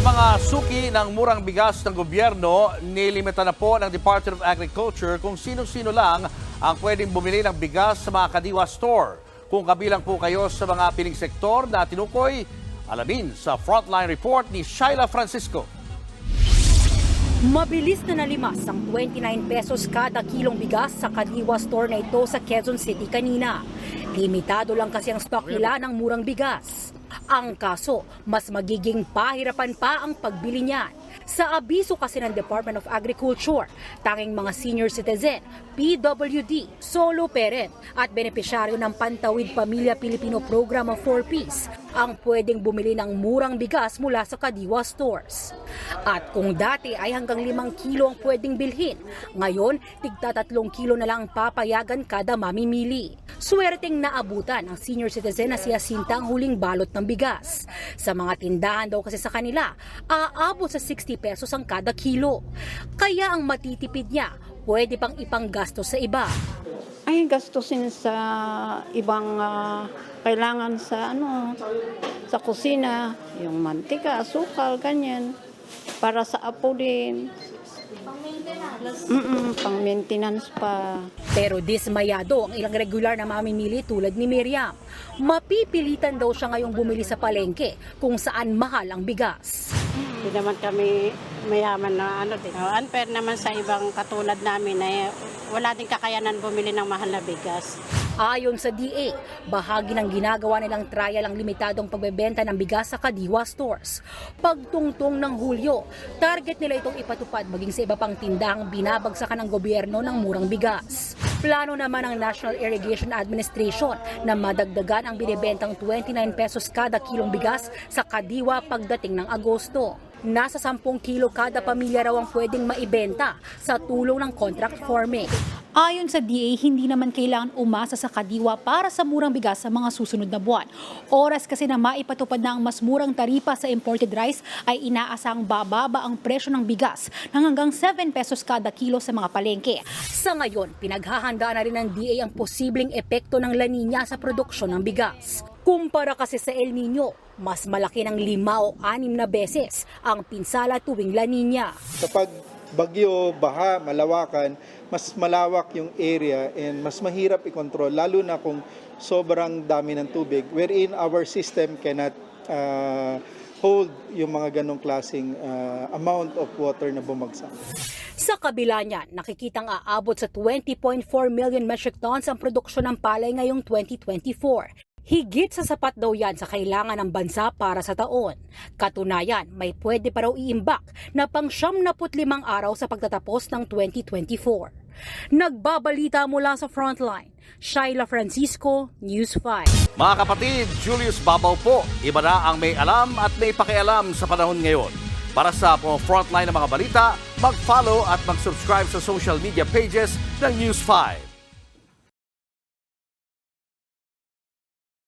Sa mga suki ng murang bigas ng gobyerno, nilimita na po ng Department of Agriculture kung sino-sino lang ang pwedeng bumili ng bigas sa mga kadiwa store. Kung kabilang po kayo sa mga piling sektor na tinukoy, alamin sa Frontline Report ni Shaila Francisco. Mabilis na nalimas ang 29 pesos kada kilong bigas sa Kadiwa store na ito sa Quezon City kanina. Limitado lang kasi ang stock nila ng murang bigas. Ang kaso, mas magiging pahirapan pa ang pagbili niyan. Sa abiso kasi ng Department of Agriculture, tanging mga senior citizen, PWD, solo parent at benepisyaryo ng Pantawid Pamilya Pilipino Program of 4Ps ang pwedeng bumili ng murang bigas mula sa Kadiwa stores. At kung dati ay hanggang 5 kilo ang pwedeng bilhin, ngayon tigta 3 kilo na lang ang papayagan kada mamimili. Swerteng naabutan ang senior citizen na si Jacinta ang huling balot ng bigas. Sa mga tindahan daw kasi sa kanila, aabot sa 60 pesos ang kada kilo. Kaya ang matitipid niya, pwede pang ipanggasto sa iba. ay gastusin sa ibang ah, kailangan sa ano sa kusina, yung mantika, asukal, ganyan. Para sa apo din. Mm pang maintenance pa. Pero dismayado ang ilang regular na mamimili tulad ni Miriam. Mapipilitan daw siya ngayong bumili sa palengke kung saan mahal ang bigas. Hindi naman kami mayaman na ano din. Unfair naman sa ibang katulad namin na wala din kakayanan bumili ng mahal na bigas. Ayon sa DA, bahagi ng ginagawa nilang trial ang limitadong pagbebenta ng bigas sa Kadiwa stores. Pagtungtong ng Hulyo, target nila itong ipatupad maging sa iba pang tindang binabagsakan ng gobyerno ng murang bigas. Plano naman ng National Irrigation Administration na madagdagan ang binibentang 29 pesos kada kilong bigas sa Kadiwa pagdating ng Agosto. Nasa 10 kilo kada pamilya raw ang pwedeng maibenta sa tulong ng contract farming. Ayon sa DA, hindi naman kailangan umasa sa kadiwa para sa murang bigas sa mga susunod na buwan. Oras kasi na maipatupad na ang mas murang taripa sa imported rice ay inaasang bababa ang presyo ng bigas ng hanggang 7 pesos kada kilo sa mga palengke. Sa ngayon, pinaghahandaan na rin ng DA ang posibleng epekto ng La Nina sa produksyon ng bigas. Kumpara kasi sa El Nino, mas malaki ng lima o anim na beses ang pinsala tuwing La Nina. kapag bagyo, baha, malawakan, mas malawak yung area and mas mahirap i-control, lalo na kung sobrang dami ng tubig, wherein our system cannot uh, hold yung mga ganong klaseng uh, amount of water na bumagsak. Sa kabila niyan, nakikitang aabot sa 20.4 million metric tons ang produksyon ng palay ngayong 2024. Higit sa sapat daw yan sa kailangan ng bansa para sa taon. Katunayan, may pwede pa raw iimbak na pang siyam na limang araw sa pagtatapos ng 2024. Nagbabalita mula sa Frontline, Shaila Francisco, News 5. Mga kapatid, Julius Babaw po. Iba na ang may alam at may pakialam sa panahon ngayon. Para sa mga frontline ng mga balita, mag-follow at mag-subscribe sa social media pages ng News 5.